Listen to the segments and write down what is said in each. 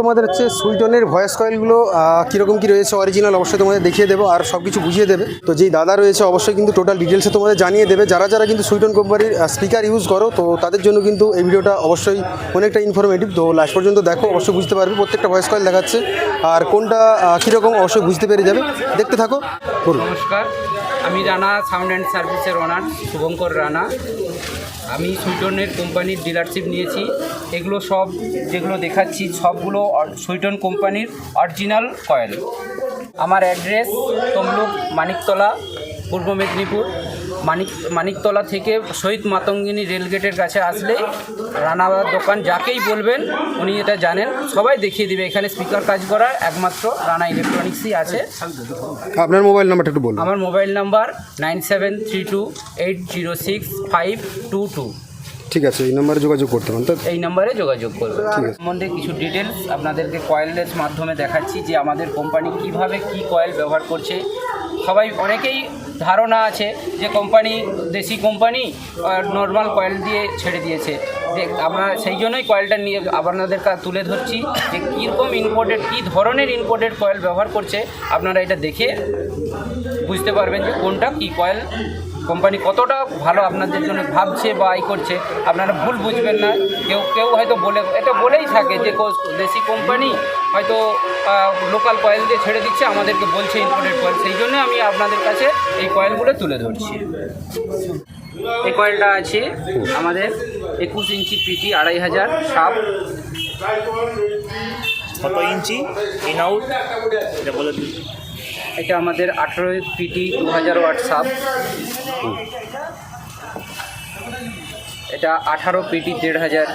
তোমাদের হচ্ছে সুইটনের ভয়েস কয়েলগুলো কীরকম কী রয়েছে অরিজিনাল অবশ্যই তোমাদের দেখিয়ে দেবো আর সব কিছু বুঝিয়ে দেবে। তো যেই দাদা রয়েছে অবশ্যই কিন্তু টোটাল ডিটেলসে তোমাদের জানিয়ে দেবে। যারা যারা কিন্তু সুইটন কোম্পানির স্পিকার ইউজ করো, তো তাদের জন্য কিন্তু এই ভিডিওটা অবশ্যই অনেকটা ইনফরমেটিভ তো লাস্ট পর্যন্ত দেখো, অবশ্যই বুঝতে পারবে, প্রত্যেকটা ভয়েস কয়েল দেখাচ্ছে। আর কোনটা কীরকম অবশ্যই বুঝতে পেরে যাবে। দেখতে থাকো নমস্কার, আমি রানা সাউন্ড অ্যান্ড সার্ভিসের ওনার শুভঙ্কর রানা। আমি সুইটনের কোম্পানির ডিলারশিপ নিয়েছি। এগুলো সব যেগুলো দেখাচ্ছি, সবগুলো সুইটন কোম্পানির অরিজিনাল কয়েল আমার অ্যাড্রেস তমলুক মানিকতলা, পূর্ব মেদিনীপুর। মানিক মানিকতলা থেকে শহীদ মাতঙ্গিনী রেলগেটের কাছে আসলেই রানাবার দোকান যাকেই বলবেন উনি এটা জানেন। সবাই দেখিয়ে দিবে এখানে স্পিকার কাজ করার একমাত্র রানা ইলেকট্রনিক্সই আছে। আপনার মোবাইল নাম্বারটা একটু বলুন। আমার mobile number nine seven three two eight zero six five two two ঠিক আছে এই নাম্বারে যোগাযোগ করতে পারেন। তো এই নাম্বারে যোগাযোগ করবেন ঠিক আছে। সম্বন্ধে কিছু ডিটেলস আপনাদেরকে কয়েলের মাধ্যমে দেখাচ্ছি যে আমাদের কোম্পানি কীভাবে কি কয়েল ব্যবহার করছে। সবাই অনেকেই ধারণা আছে যে কোম্পানি দেশি কোম্পানি নর্মাল কয়েল দিয়ে ছেড়ে দিয়েছে। যে আমরা সেই জন্যই কয়েলটা নিয়ে আপনাদের কাছে তুলে ধরছি যে কীরকম ইম্পোর্টেড কী ধরনের ইম্পোর্টেড কয়েল ব্যবহার করছে। আপনারা এটা দেখে বুঝতে পারবেন যে কোনটা কী কয়েল কোম্পানি কতটা ভালো আপনাদের জন্য ভাবছে বা ই করছে, আপনারা ভুল বুঝবেন না। কেউ কেউ হয়তো বলে, এটা বলেই থাকে যে দেশি কোম্পানি হয়তো লোকাল কয়েল দিয়ে ছেড়ে দিচ্ছে, আমাদেরকে বলছে ইম্পোর্টেড কয়েল সেই জন্য আমি আপনাদের কাছে এই কয়েলগুলো তুলে ধরছি। এই কয়েলটা আছে আমাদের একুশ ইঞ্চি পিটি, আড়াই হাজার সাপ। কত ইঞ্চি? ইন আউট এটা বলে এটা আমাদের আঠেরো পিটি দু হাজার ওয়াট সাপ এটা আঠারো পিটি দেড় হাজার।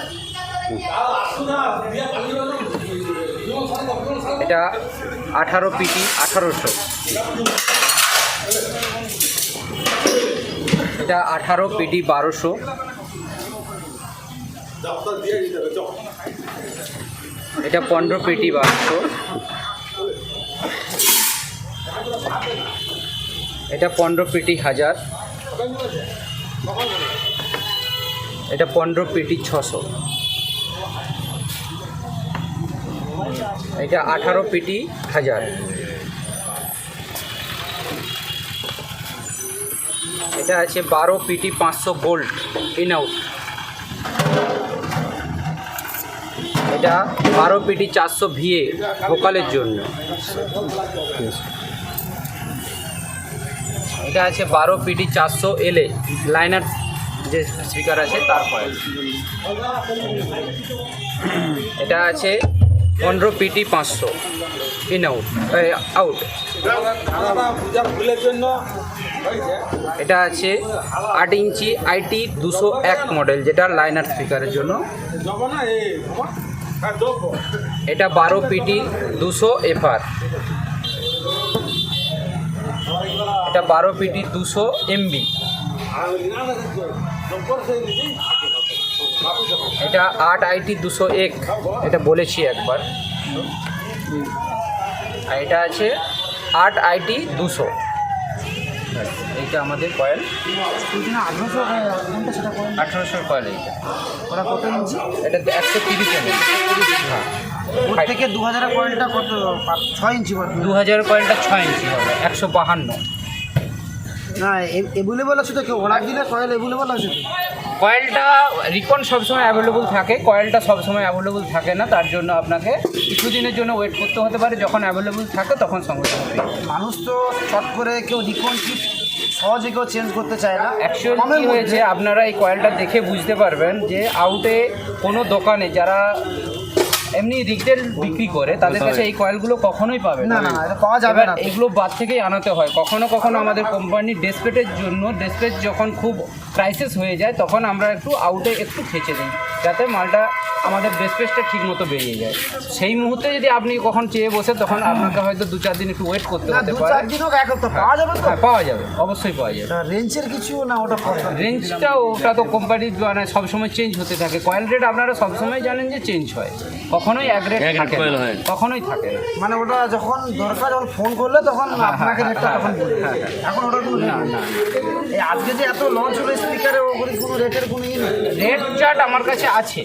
এটা আঠারো পিটি আঠারোশো। এটা আঠারো পিটি বারোশো। এটা পনেরো পেটি বারোশো। এটা পনেরো পেটি হাজার। এটা পনেরো পেটি ছশো। এটা আঠারো পেটি হাজার। এটা আছে বারো পিটি পাঁচশো গোল্ড ইন আউট এটা বারো পিটি চারশো ভিএ, ভোকালের জন্য। এটা আছে বারো পিটি চারশো এলে লাইনার যে স্পিকার আছে তার এটা আছে পনেরো পিটি পাঁচশো। ইন আউট আউট এটা আছে আট ইঞ্চি আইটি দুশো এক মডেল যেটা লাইনার স্পিকারের জন্য। এটা বারো পিটি দুশো এফআর। এটা বারো পিটি দুশো এমবি এটা আট আইটি দুশো এক এটা বলেছি একবার। আর এটা আছে আট আইটি দুশো। এইটা আমাদের কয়েল। আঠারোশোর কয়েল এইটা। ওরা কত ইঞ্চি এটা একশো তিরিশ এম হ্যাঁ। থেকে দু হাজার কয়েলটা কত? ছয় ইঞ্চি দু হাজার কয়েলটা ছয় ইঞ্চি হবে একশো বাহান্ন। না এভেলেবল আছে তো কেউ অর্ডার দিলে কয়েল এভেলেবল আছে তো কয়েলটা রিকন সবসময় অ্যাভেলেবল থাকে কয়েলটা সবসময় অ্যাভেলেবল থাকে না তার জন্য আপনাকে কিছুদিনের জন্য ওয়েট করতে হতে পারে যখন অ্যাভেলেবল থাকে তখন সঙ্গে সঙ্গে মানুষ তো চট করে কেউ রিকন কি সহজে কেউ চেঞ্জ করতে চায় না। অ্যাকচুয়ালি কী হয়েছে আপনারা এই কয়েলটা দেখে বুঝতে পারবেন যে আউটে কোনো দোকানে যারা এমনি রিটেল বিক্রি করে তাদের কাছে এই কয়েলগুলো কখনোই পাবে না। না এটা পাওয়া যাবে না। এগুলো বাদ থেকেই আনাতে হয়। কখনো কখনো আমাদের কোম্পানি ডেসপেটের জন্য ডেসপেট যখন খুব ক্রাইসিস হয়ে যায় তখন আমরা একটু আউটে একটু খেঁচে দিই। যাতে মালটা আমাদের ডেসপেসটা ঠিক মতো বেরিয়ে যায়। সেই মুহূর্তে যদি আপনি কখন চেয়ে বসে তখন আপনাকে হয়তো দু চার দিন একটু ওয়েট করতে না হতে পারে। পাওয়া যাবে তো? হ্যাঁ পাওয়া যাবে অবশ্যই পাওয়া যাবে। রেঞ্জের কিছু না ওটা রেঞ্জটা ওটা তো কোম্পানির মানে সবসময় চেঞ্জ হতে থাকে। কয়েল রেট আপনারা সবসময় জানেন যে চেঞ্জ হয়। কখনোই এক রেট থাকে না। কখনোই থাকে না। মানে ওটা যখন দরকার যখন ফোন করলে তখন হ্যাঁ, আপনাকে হ্যাঁ, রেটটা হ্যাঁ, তখন হ্যাঁ, হ্যাঁ। এখন ওটার কোনো না না এই আজকে যে এত লঞ্চ হলো স্পিকারে ওগুলি কোনো রেটের কোনো ইয়ে নেই। রেট চার্ট আমার কাছে আছে।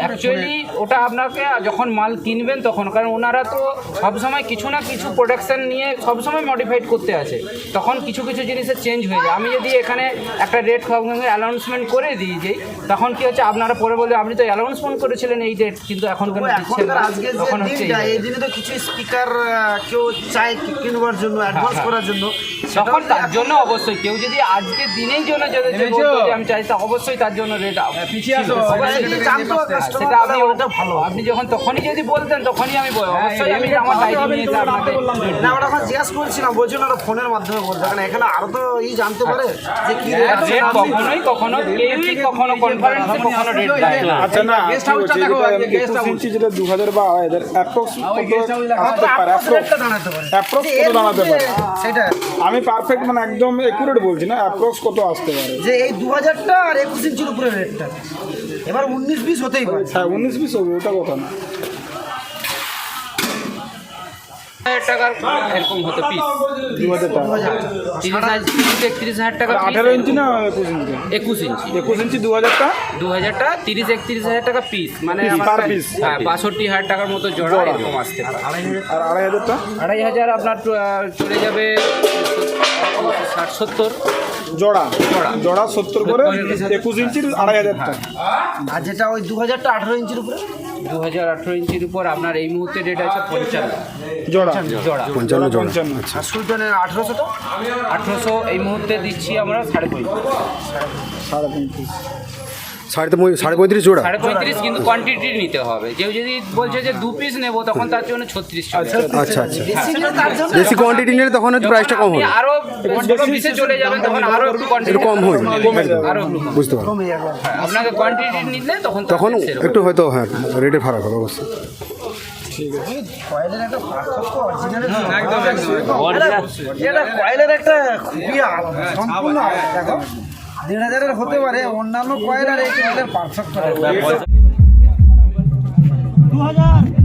অ্যাকচুয়ালি ওটা আপনাকে যখন মাল কিনবেন তখন কারণ ওনারা তো সবসময় কিছু না কিছু প্রোডাকশান নিয়ে সবসময় মডিফাইড করতে আছে। তখন কিছু কিছু জিনিসের চেঞ্জ হয়ে যায়। আমি যদি এখানে একটা রেট অ্যানাউন্সমেন্ট করে দিই যে তখন কি হচ্ছে আপনারা পরে বলে আপনি তো অ্যানাউন্সমেন্ট করেছিলেন এই ডেট কিন্তু এখন কেন দিচ্ছেন এখনকার না আজকে যে তখন হচ্ছে এই দিনে তো কিছু স্পিকার কেউ চায় কিনবার জন্য অ্যাডভান্স হ্যাঁ। করার জন্য। তখন তার জন্য অবশ্যই। কেউ যদি আজকের দিনেই জন্য যদি আমি চাই তা অবশ্যই তার জন্য রেট জানতো কাস্টমার সেটা আপনি ওটা ভালো। আপনি যখন তখনই যদি বলতেন তখনই আমি অবশ্যই আমি আমার ডায়েরি নিয়ে এসে না ওটা এখন জিজ্ঞাসা করছিলাম ওরা ফোনের মাধ্যমে বলতে কারণ এখানে আরও তো ই জানতে পারে যে কি rate আছে। রেট না আছে। কখনোই কখনো কেউই কখনো কনফারেন্সে কখনো রেট দেয় না। আচ্ছা না যেটা বা অ্যাপ্রক্স আসতে পারে। অ্যাপ্রক্স কত দাঁড়াতে পারে? সেটা। আমি পারফেক্ট মানে একদম একুরেট বলছি না অ্যাপ্রক্স কত আসতে পারে? যে এই দু হাজারটা আর একুশ ইঞ্চির উপরে রেটটা এবার উনিশ বিশ হতেই পারে। হ্যাঁ উনিশ বিশ হবে ওটা কথা না। হাজার টাকার এরকম হতো পিস দু হাজার টাকা। তিরিশ হাজার একত্রিশ হাজার টাকা আঠেরো ইঞ্চি না একুশ ইঞ্চি? একুশ ইঞ্চি। একুশ ইঞ্চি দু হাজার টাকা? দু হাজারটা তিরিশ একত্রিশ হাজার টাকা পিস মানে piece। হ্যাঁ বাষট্টি হাজার টাকার মতো জোড়া এরকম আসতে আর আড়াই হাজার টাকা আড়াই হাজার আপনার চলে যাবে ষাট সত্তর। জোড়া। জোড়া। জোড়া সত্তর করে একুশ ইঞ্চির আড়াই হাজার টাকা। আর যেটা ওই দু হাজারটা আঠেরো ইঞ্চির উপরে? দু হাজার আঠেরো ইঞ্চির উপর আপনার এই মুহূর্তে রেট আছে পঞ্চান্ন। জোড়া। জোড়া। পঞ্চান্ন পঞ্চান্ন। আর সুইটনের আঠারোশোটা? আঠেরোশো এই মুহূর্তে দিচ্ছি আমরা সাড়ে পঁয়ত্রিশ। সাড়ে পঁয়ত্রিশ। সাড়ে সাড়ে পঁয়ত্রিশ জোড়া? সাড়ে পঁয়ত্রিশ কিন্তু কোয়ান্টিটি নিতে হবে। কেউ যদি বলছে যে দু পিস নেব তখন তার জন্য ছত্রিশ আচ্ছা আচ্ছা বেশি তার জন্য বেশি কোয়ান্টিটি নিলে তখন প্রাইসটা কম হবে। আরও পিসে চলে যাবেন তখন আরও একটু কোয়ান্টিটি কম হয়ে। আরও বুঝতে পারো আপনাকে কোয়ান্টিটি নিলে তখন তখন একটু হয়তো হ্যাঁ রেটের ফারাক হবে অবশ্যই। কয়েলের একটা পার্থক্য অরিজিনালের একদম একদম এটা কয়েলের একটা খুবই সম্পূর্ণ দেখো। দেড় হাজারের হতে পারে অন্যান্য কয়ের আর এক হাজার পার্থক্য দু হাজার।